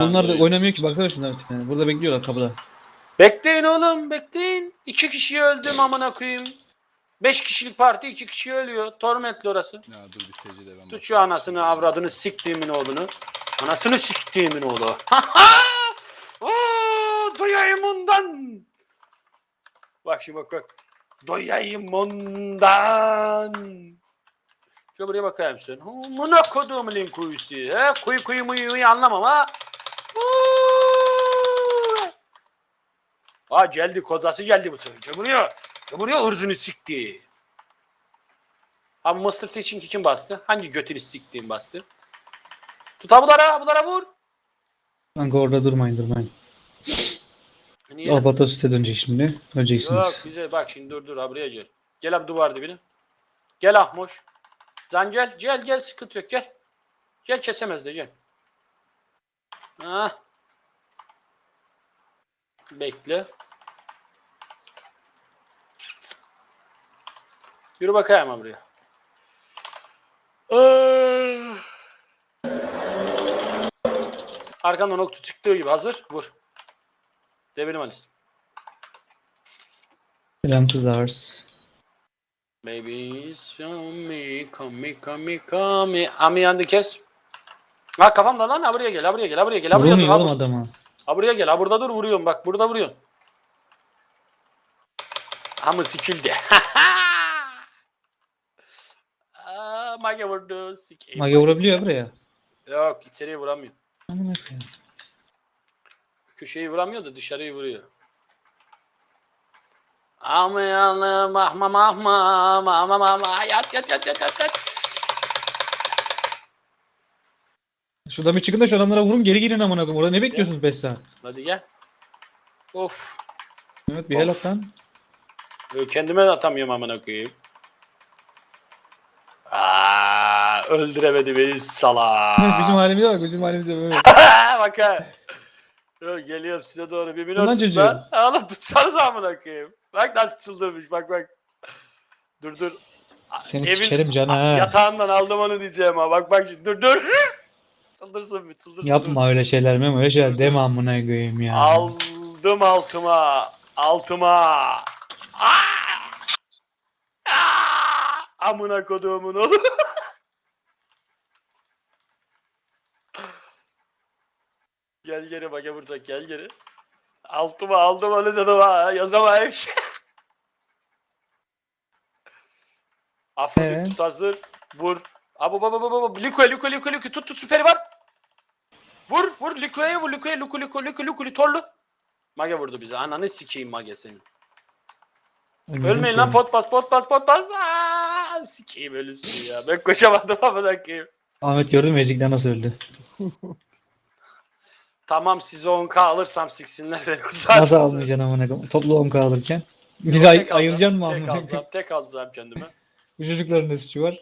Onlar da oynamıyor ki baksana şunlar tipine. Burada bekliyorlar kapıda. Bekleyin oğlum bekleyin. İki kişi öldüm amına koyayım. Beş kişilik parti iki kişi ölüyor. Tormentli orası. Ya dur bir secde ben Tut şu anasını avradını siktiğimin oğlunu. Anasını siktiğimin oğlu. Oo, doyayım ondan. Bak şimdi bak bak. Doyayım ondan. Şöyle buraya bakayım sen. Mına koduğum link kuyusu. He? Kuyu kuyu muyu anlamam ha. Aa geldi kozası geldi bu sefer. Cumhuriyet. Cumhuriyet ırzını sikti. Abi Master Teaching'i kim bastı? Hangi götünü siktiğin bastı? Tut ha bunlara, bunlara vur. Kanka orada durmayın durmayın. Niye? Albatros size dönecek şimdi. Yok Öleceksiniz. bize bak şimdi dur dur ha buraya gel. Gel abi duvar dibine. Gel Ahmoş. Can gel gel gel sıkıntı yok gel. Gel kesemez de gel. Ha. Bekle. Yürü bakayım buraya. Ay. Arkandan oktu çıktığı gibi hazır. Vur. Devirim Alice. Selam kızlar. Baby show me, come me, come me, come me. Ami yandı kes. Ha kafamda lan ha buraya gel, ha buraya gel, ha buraya gel, ha buraya dur. Vurulmuyor Ha, oğlum bur- adama. ha buraya gel, ha burada dur vuruyorum bak burada vuruyorsun. Ama sikildi. Aa, Mage vurdu. Sikeyim. Mage vurabiliyor buraya. Yok içeriye vuramıyor. Amına koyayım. Köşeyi vuramıyor da dışarıyı vuruyor. Amayalım mahma mahma mahma mahma yat yat yat yat yat yat. Şuradan bir çıkın da şu adamlara vurun geri girin amına koyayım. Orada ne bekliyorsunuz 5 saat? Hadi gel. Of. Mehmet bir Of. helal at lan. Ö, Kendime de atamıyorum amına koyayım. Aa, öldüremedi beni sala. bizim halimize bak bizim halimize böyle. bak ha. Yo, geliyorum size doğru bir minör Ulan tut lan. Oğlum tutsanız amına koyayım. Bak nasıl çıldırmış bak bak. Dur dur. Seni Evin- sikerim canı ha. Yatağından aldım onu diyeceğim ha. Bak bak şimdi dur dur. çıldırsın bir çıldırsın. Yapma öyle şeyler Memo öyle şeyler deme amına koyayım ya. Aldım altıma. Altıma. Aa! Aa! Amına koduğumun oğlu. gel geri bak vuracak gel geri. Altıma aldım onu dedim ha. Yazamayım şey. Afrodit Ee? tut hazır. Vur. Abo baba baba baba. Liko liko liko liko tut tut süperi var. Vur vur Liko'ya vur Liko'ya Liko Liko Liko Liko Litorlu. Mage vurdu bize. Ananı sikeyim Mage senin. Ölmeyin lan pot bas pot bas pot bas. Aa, sikeyim ölüsün ya. Ben koşamadım amına koyayım. Ahmet gördün mü Ezikler nasıl öldü? Tamam size 10k alırsam siksinler beni. Zaten- Nasıl almayacaksın amına koyayım? Toplu 10k alırken. Bizi Tek ay ayıracaksın mı Tek amına koyayım? alacağım, tek alacağım kendime. Bu çocukların ne suçu var?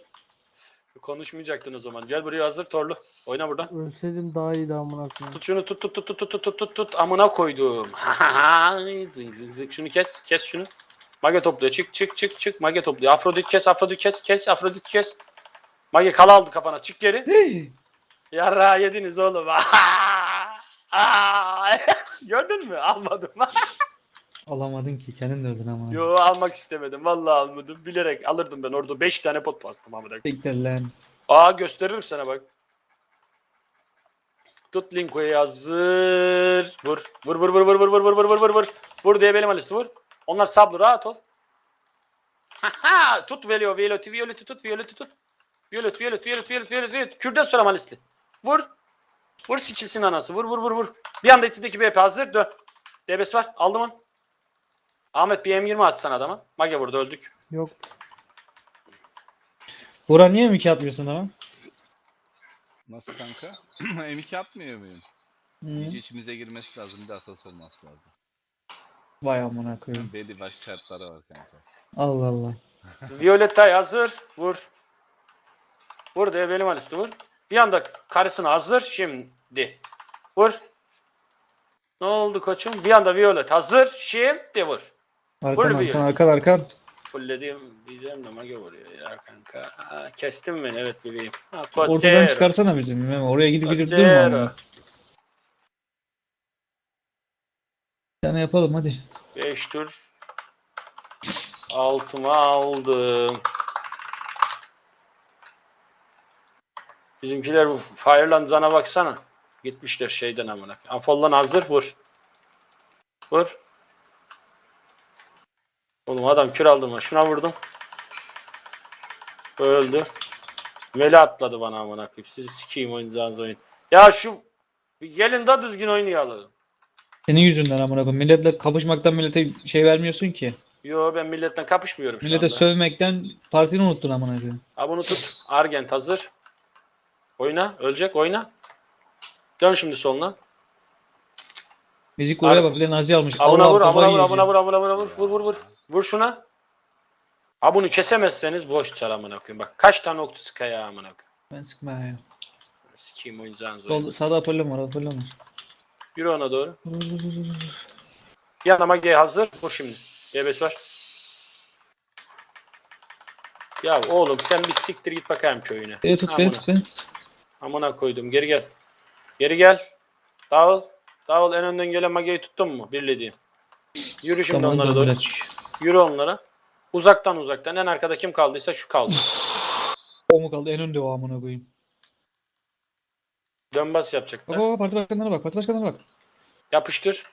Konuşmayacaktın o zaman. Gel buraya hazır torlu. Oyna buradan. Ölseydim daha iyiydi amına koyayım. Tut şunu tut tut tut tut tut tut tut tut amına koydum. zing zing zing şunu kes kes şunu. Mage topluyor çık çık çık çık Mage topluyor. Afrodit kes Afrodit kes kes Afrodit kes. Mage kala aldı kafana çık geri. Yarra yediniz oğlum. Gördün mü? Almadım. Alamadın ki kendin de öldün ama. Yo almak istemedim. Vallahi almadım. Bilerek alırdım ben orada 5 tane pot bastım amına. Siktir lan. Aa gösteririm sana bak. Tut Linko'yu hazır. Vur. Vur vur vur vur vur vur vur vur vur vur vur. Vur diye benim Alice'i vur. Onlar sablı rahat ol. Haha tut Velio Violet'i Violet'i tut Violet'i tut. Violet Violet Violet Violet Violet Violet. Kürden sonra Malisli. Vur. Vur sikilsin anası. Vur vur vur vur. Bir anda içindeki BP hazır. Dön. DBS var. Aldım onu. Ahmet bir M20 atsan adama. Mage vurdu öldük. Yok. Buran niye mi atmıyorsun ama? Nasıl kanka? M2 atmıyor muyum? Hı. İyice içimize girmesi lazım. Bir de asas olması lazım. Vay amına koyayım. Belli başlı şartları var kanka. Allah Allah. Violetta hazır. Vur. Vur diye benim Alice'di vur. Bir anda karısına hazır. Şimdi. Vur. Ne oldu koçum? Bir anda Violet hazır. Şimdi vur. Arkan Vur bir. arkan arkan arkan. Fullediğim diyeceğim de mage vuruyor ya kanka. Aa, kestim beni evet bebeğim. Ha, Ortadan Kotero. çıkarsana bizim. Memo. Oraya gidip gidip durma Kotero. Bir tane yapalım hadi. 5 tur. Altıma aldım. Bizimkiler bu Fireland Zan'a baksana. Gitmişler şeyden amına. Afollan hazır vur. Vur. Oğlum adam kür aldım ha. Şuna vurdum. Öldü. Meli atladı bana amına koyayım. Sizi sikeyim oynayacağınız oyun. Ya şu bir gelin de düzgün oynayalım. Senin yüzünden amına koyayım. Milletle kapışmaktan millete şey vermiyorsun ki. Yo ben milletle kapışmıyorum şu Millete anda. sövmekten partini unuttun amına koyayım. Ha bunu tut. Argent hazır. Oyna. Ölecek. Oyna. Dön şimdi soluna. Müzik oraya bak bir de Nazi almış. Abuna Allah'ım vur. Kafayı vur. Yiyeceğim. vur. Abuna vur. Abuna vur. Vur vur vur. Vur şuna. Ha bunu kesemezseniz boş çar amına koyayım. Bak kaç tane oktu sıkaya amına koyayım. Ben sıkma ya. Sikeyim oyuncağınız Sol, oyunu. sağda Apollon var Apollon var. Yürü ona doğru. Yanıma G hazır. Vur şimdi. G5 var. Ya oğlum sen bir siktir git bakayım köyüne. Beni tut beni Amına. tut beni tut. Amına koydum. Geri gel. Geri gel. Dağıl. Dağıl. En önden gelen mageyi tuttun mu? Birlediğim. Yürü şimdi Tamam onlara doğru. biraz. Yürü onlara. Uzaktan uzaktan. En arkada kim kaldıysa şu kaldı. O mu kaldı en önde o amına koyayım. Dön bas yapacaklar. bak bak, parti başkanlarına bak parti başkanlarına bak. Yapıştır.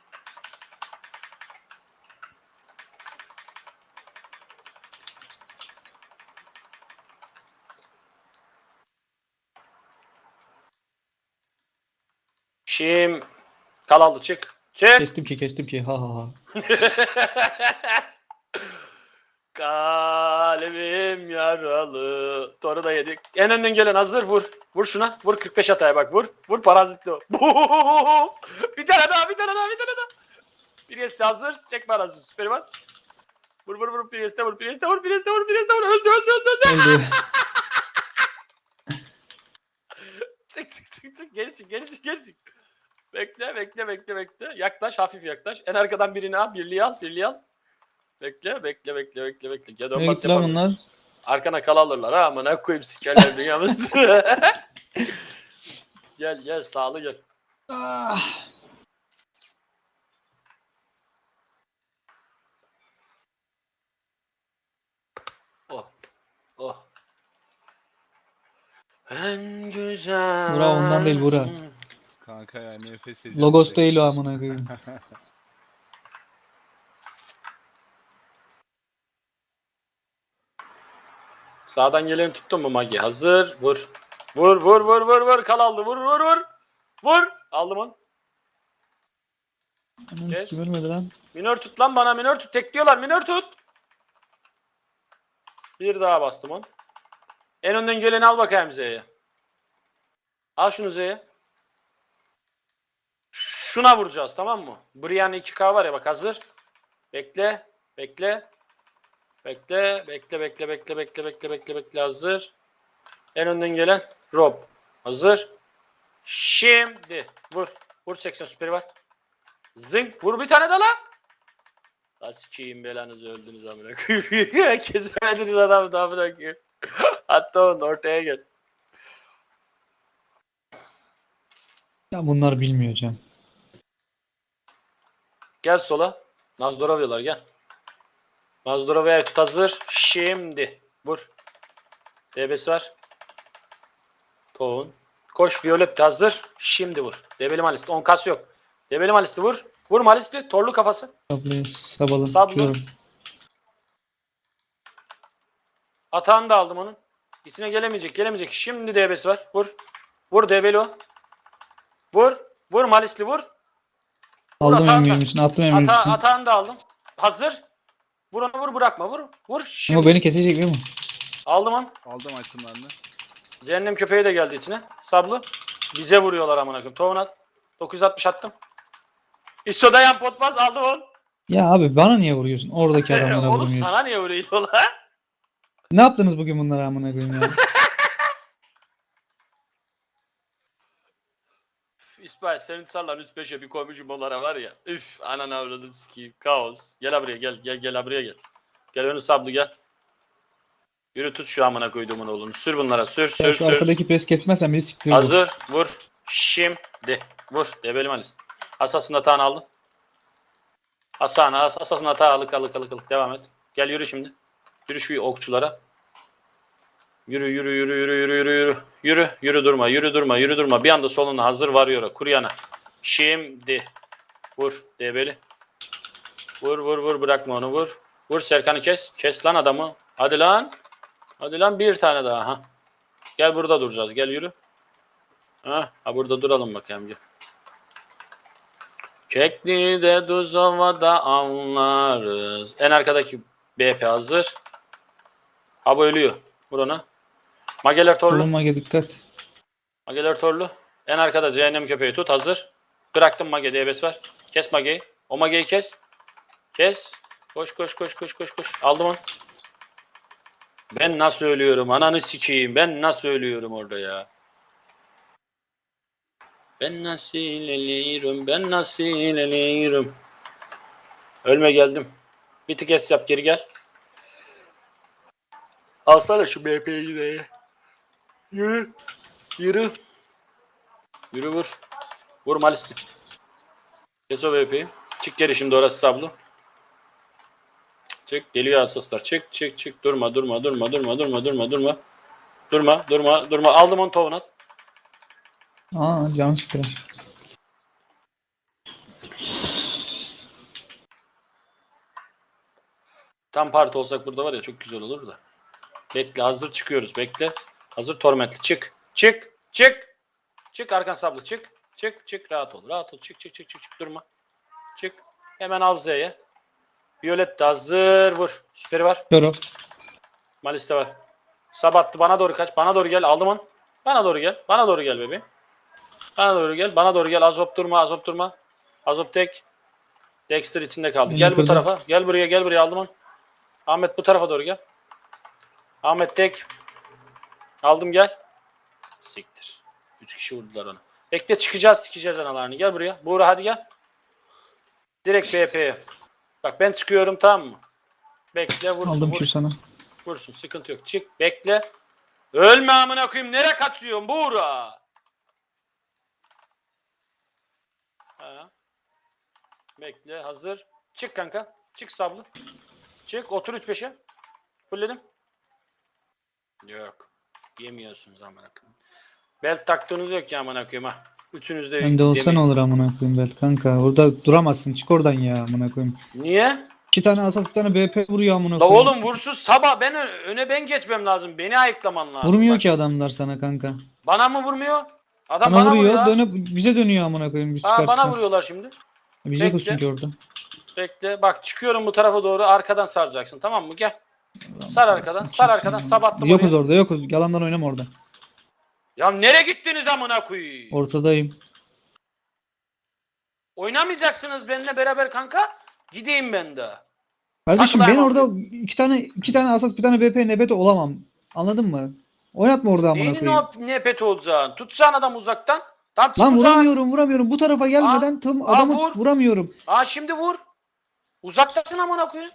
Şimdi kalaldı çık. Çık. Kestim ki kestim ki ha ha ha. Kalbim yaralı. Toru da yedik. En önden gelen hazır vur. Vur şuna. Vur 45 ataya bak vur. Vur parazitli o. bir tane daha bir tane daha bir tane daha. Priest hazır. Çek parazit süperi var. Vur vur vur Priest'e vur Priest'e vur Priest'e vur Priest'e vur. Öldü öldü öldü öldü. Öldü. Çık çık çık çık. Geri çık geri çık geri çık. Bekle bekle bekle bekle. Yaklaş hafif yaklaş. En arkadan birini al. Birliği al. Birliği al. Bekle bekle bekle bekle bekle. Gel Nereye dönmez gitti lan yapalım. bunlar? Arkana kal alırlar ha amına koyayım sikerler dünyamızı. gel gel sağlı gel. Ah. Oh. Oh. En güzel. Bura ondan değil, bura. Kanka ya nefes edeceğim. Logos değil o amına koyayım. Sağdan geleni tuttun mu Magi? Hazır. Vur. Vur vur vur vur vur. Kal aldı. Vur vur vur. Vur. Aldım onu. Sikim ölmedi lan. Minör tut lan bana minör tut. Tekliyorlar minör tut. Bir daha bastım on. En önden geleni al bakayım Z'ye. Al şunu Z'ye. Şuna vuracağız tamam mı? Brian 2K var ya bak hazır. Bekle. Bekle. Bekle. Bekle bekle bekle bekle bekle bekle bekle hazır. En önden gelen Rob. Hazır. Şimdi vur. Vur 80 süperi var. Zınk vur bir tane daha lan. La sikeyim belanızı öldünüz amına koyayım. Kesemediniz adamı da amına koyayım. Hatta onu ortaya gel. Ya bunlar bilmiyor Can. Gel sola. Nazdorovyalar gel. Nazdorovya tut hazır. Şimdi. Vur. DB'si var. Toğun. Koş Violet de hazır. Şimdi vur. Debeli Malisti. 10 kas yok. Debeli Malisti vur. Vur Malisti. Torlu kafası. Sablayı sabalım. Sablı. Atağını da aldım onun. İçine gelemeyecek, gelemeyecek. Şimdi DB'si var. Vur. Vur DB'li o. Vur. Vur Malisli vur. Aldım Ata- emniğimizini attım Ata emniğimizini. atağını da aldım. Hazır. Vur onu vur bırakma vur. Vur. Şimdi. Ama beni kesecek değil mi? Aldım onu. Aldım açımlarını. Cehennem köpeği de geldi içine. Sablı. Bize vuruyorlar amına koyayım. Tohum at. 960 attım. İso dayan potmaz aldım onu. Ya abi bana niye vuruyorsun? Oradaki adamlara Oğlum vurmuyorsun. sana niye vuruyorlar? Ne yaptınız bugün bunlara amına koyayım ya? İsmail senin sarlan 3-5'e bir koymuşum onlara var ya. Üf ananı avradını sikeyim. Kaos. Gel buraya gel gel gel buraya gel. Gel önü sablı gel. Yürü tut şu amına koyduğumun oğlunu. Sür bunlara sür sür şu sür. arkadaki pres kesmezsen bizi siktirir. bu. Hazır vur. Şimdi. Vur. Debelim Halis. Asasında tane aldım. Asana as asasın hata alık alık alık alık devam et. Gel yürü şimdi. Yürü şu okçulara. Yürü yürü yürü yürü yürü yürü yürü. Yürü yürü durma yürü durma yürü durma. Bir anda soluna hazır varıyor. Kuryana. Şimdi. Vur debeli. Vur vur vur bırakma onu vur. Vur Serkan'ı kes. Kes lan adamı. Hadi lan. Hadi lan bir tane daha. Ha. Gel burada duracağız. Gel yürü. Ha, ha burada duralım bakayım. Gel. Kekli'de düz havada anlarız. En arkadaki BP hazır. Ha bu ölüyor. Vur ona. Mageler torlu. Oğlum Mage dikkat. Mageler torlu. En arkada cehennem köpeği tut hazır. Bıraktım Mage DBS var. Kes Mage'yi. O Mage'yi kes. Kes. Koş koş koş koş koş koş. Aldım onu. Ben nasıl ölüyorum? Ananı sikeyim. Ben nasıl ölüyorum orada ya? Ben nasıl ölüyorum? Ben nasıl ölüyorum? Ölme geldim. Bir tık es yap geri gel. Alsana şu BP'yi de. Yürü. Yürü. Yürü vur. Vur Malisti. Kes o VP'yi. Çık geri şimdi orası sablu. Çık geliyor asaslar. Çık çık çık. Durma durma durma durma durma durma durma. Durma durma durma. Aldım onu tohum at. Aa can sıkıyor. Tam parti olsak burada var ya çok güzel olur da. Bekle hazır çıkıyoruz. Bekle. Hazır tormentli. Çık. Çık. Çık. Çık arkan sablı çık. Çık çık rahat ol. Rahat ol. Çık çık çık çık çık durma. Çık. Hemen al Z'ye. Violet de hazır. Vur. Süperi var. Kör o. Maliste var. Sabattı bana doğru kaç. Bana doğru gel. Aldım onu. Bana doğru gel. Bana doğru gel bebeğim. Bana doğru gel. Bana doğru gel. Azop durma. Azop durma. Azop tek. Dexter içinde kaldı. Gel bu tarafa. Gel buraya. Gel buraya. Aldım onu. Ahmet bu tarafa doğru gel. Ahmet tek. Aldım gel. Siktir. Üç kişi vurdular onu. Bekle çıkacağız sikeceğiz analarını. Gel buraya. Buğra hadi gel. Direkt BP'ye. Bak ben çıkıyorum tamam mı? Bekle vursun. Aldım vursun. sana. Vursun sıkıntı yok. Çık bekle. Ölme amına koyayım. Nereye kaçıyorsun Buğra? Ha. Bekle hazır. Çık kanka. Çık sablı. Çık otur 3-5'e. Fulledim. Yok. Yemiyorsunuz amına koyayım. Belt taktığınız yok ya amına koyayım ha. Üçünüz de Bende olsa ne yemeyin. olur amına koyayım belt kanka. Orada duramazsın. Çık oradan ya amına koyayım. Niye? İki tane asas bir tane BP vuruyor amına La koyayım. oğlum vursuz sabah ben ö- öne ben geçmem lazım. Beni ayıklaman lazım. Vurmuyor Bak, ki adamlar sana kanka. Bana mı vurmuyor? Adam Bana, bana, vuruyor, vuruyor. dönüp bize dönüyor amına koyayım biz Ha, çıkar bana vuruyorlar şimdi. Bize Bekle. ki orada. Bekle. Bak çıkıyorum bu tarafa doğru. Arkadan saracaksın. Tamam mı? Gel. Sar arkadan, sar arkadan, sabattım Yokuz oraya. orada yokuz. Yalandan oynama orada. Ya nereye gittiniz amına koyayım? Ortadayım. Oynamayacaksınız benimle beraber kanka. Gideyim ben de. Kardeşim Takla ben orada iki tane iki tane asas bir tane BP nebete olamam. Anladın mı? Oynatma orada amına Neyinin koyayım. o nepet olacaksın? Tutsan adam uzaktan. Tam Lan uzağa. vuramıyorum vuramıyorum. Bu tarafa gelmeden tam adamı vur. vuramıyorum. Aa şimdi vur. Uzaktasın amına koyayım.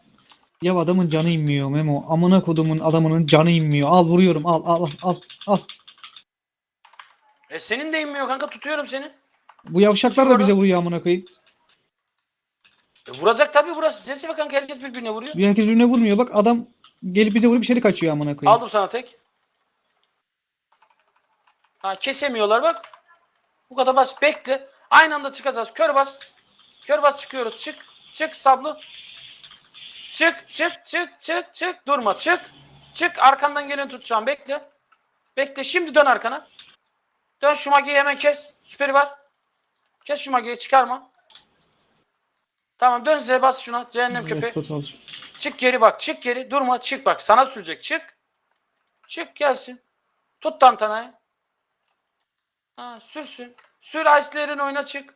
Ya adamın canı inmiyor Memo. Amına kodumun adamının canı inmiyor. Al vuruyorum. Al al al al. E senin de inmiyor kanka. Tutuyorum seni. Bu yavşaklar da bize vuruyor amına koyayım. E vuracak tabii burası. Sesi bak kanka herkes birbirine vuruyor. Bir herkes birbirine vurmuyor. Bak adam gelip bize vurup içeri kaçıyor amına koyayım. Aldım sana tek. Ha kesemiyorlar bak. Bu kadar bas bekle. Aynı anda çıkacağız. Kör bas. Kör bas çıkıyoruz. Çık. Çık sablı. Çık çık çık çık çık. Durma çık. Çık arkandan gelen tutacağım. Bekle. Bekle şimdi dön arkana. Dön şu magiyi hemen kes. Süperi var. Kes şu magiyi çıkarma. Tamam dön Z bas şuna. Cehennem köpeği. Çık geri bak. Çık geri. Durma. Çık bak. Sana sürecek. Çık. Çık gelsin. Tut tantanayı. Ha, sürsün. Sür Ice'lerin oyuna çık.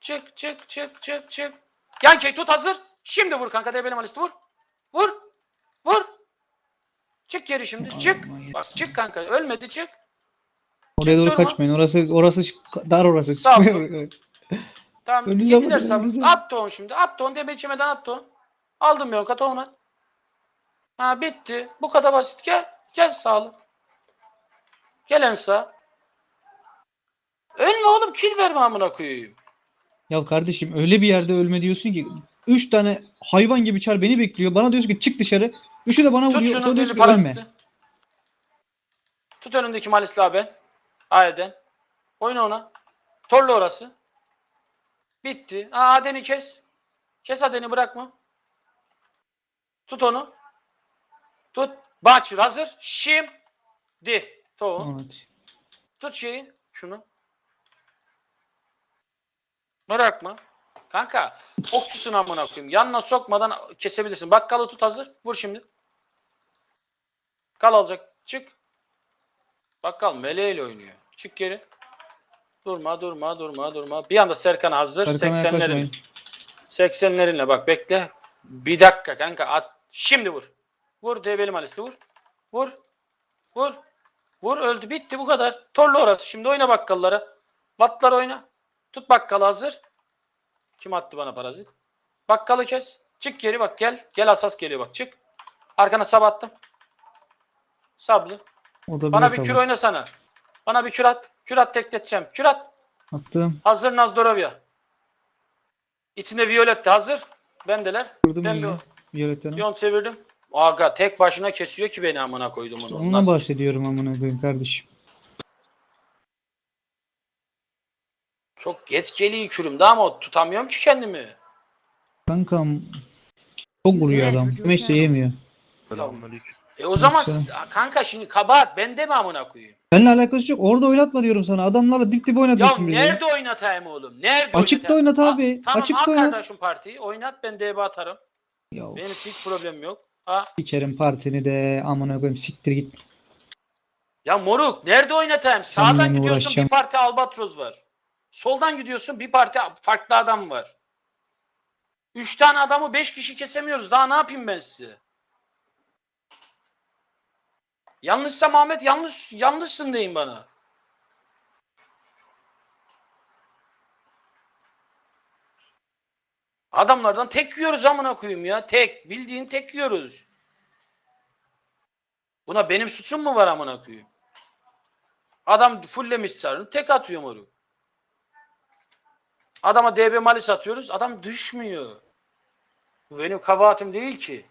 Çık çık çık çık çık. Yankey tut hazır. Şimdi vur kanka debeli malisti vur. Vur. Vur. Çık geri şimdi. Çık. Bak çık kanka. Ölmedi çık. Oraya doğru durma. kaçmayın. Orası orası dar orası. Sağ. Tamam. Önünüze Yediler sabır. At tohum şimdi. At tohum. Debe içemeden at tohum. Aldım tohum at. Ha bitti. Bu kadar basit. Gel. Gel sağlı. Gel en sağ. Ölme oğlum. Kill verme amına koyayım. Ya kardeşim öyle bir yerde ölme diyorsun ki Üç tane hayvan gibi çar beni bekliyor. Bana diyorsun ki çık dışarı. Üçü de bana Tut vuruyor. şunu diyorsun ki ölme. Tut önündeki Malisli abi. Ayeden. Oyna ona. Torlu orası. Bitti. Aa Aden'i kes. Kes Aden'i bırakma. Tut onu. Tut. Bahçır hazır. Şimdi. Tohum. Evet. Tut şeyi. Şunu. Bırakma. Kanka. Okçusun amına koyayım. Yanına sokmadan kesebilirsin. Bakkalı tut hazır. Vur şimdi. Kal alacak. Çık. Bakkal meleğiyle oynuyor. Çık geri. Durma durma durma durma. Bir anda Serkan hazır. Serkan'a 80'lerin. yaklaşmayın. 80'lerinle bak bekle. Bir dakika kanka at. Şimdi vur. Vur debeli malisli vur. Vur. Vur. Vur öldü bitti bu kadar. Torlu orası. Şimdi oyna bakkallara. Vatlar oyna. Tut bakkalı hazır. Kim attı bana parazit? Bakkalı kes. Çık geri bak gel. Gel asas geliyor bak çık. Arkana sab attım. Sablı. O da Bana bir kür alır. oynasana. Bana bir kür at. Kür at tekleteceğim. Kür at. Attım. Hazır Nazdorovya. İçinde Violet de hazır. Bendeler. Vurdum Ben bir. Violet'ten. bir on çevirdim. Aga tek başına kesiyor ki beni amına koydum onu. Ondan Nasıl? bahsediyorum amına koyayım kardeşim. Çok geç geliyor kürümde ama tutamıyorum ki kendimi. Kankam çok vuruyor adam. Meşte yemiyor. E o zaman kanka şimdi kabahat bende mi amına koyayım? Seninle alakası yok. Orada oynatma diyorum sana. Adamlarla dip dip Ya oynatıyorsun bizi. nerede oynatayım oğlum? Nerede Açıkta oynatayım? oynat Ha, abi. tamam Açıkta al oynat. kardeşim partiyi. Oynat ben DB atarım. Ya Benim için hiç problem yok. Ha. sikerim partini de amına koyayım siktir git. Ya moruk nerede oynatayım? Seninle Sağdan mi gidiyorsun uğraşacağım? bir parti albatros var. Soldan gidiyorsun bir parti farklı adam var. Üç tane adamı beş kişi kesemiyoruz. Daha ne yapayım ben size? Yanlışsa Ahmet yanlış yanlışsın deyin bana. Adamlardan tek yiyoruz amına koyayım ya. Tek. Bildiğin tek yiyoruz. Buna benim suçum mu var amına koyayım? Adam fulllemiş çarını tek atıyor moruk. Adama DB malis atıyoruz. Adam düşmüyor. Bu benim kabahatim değil ki.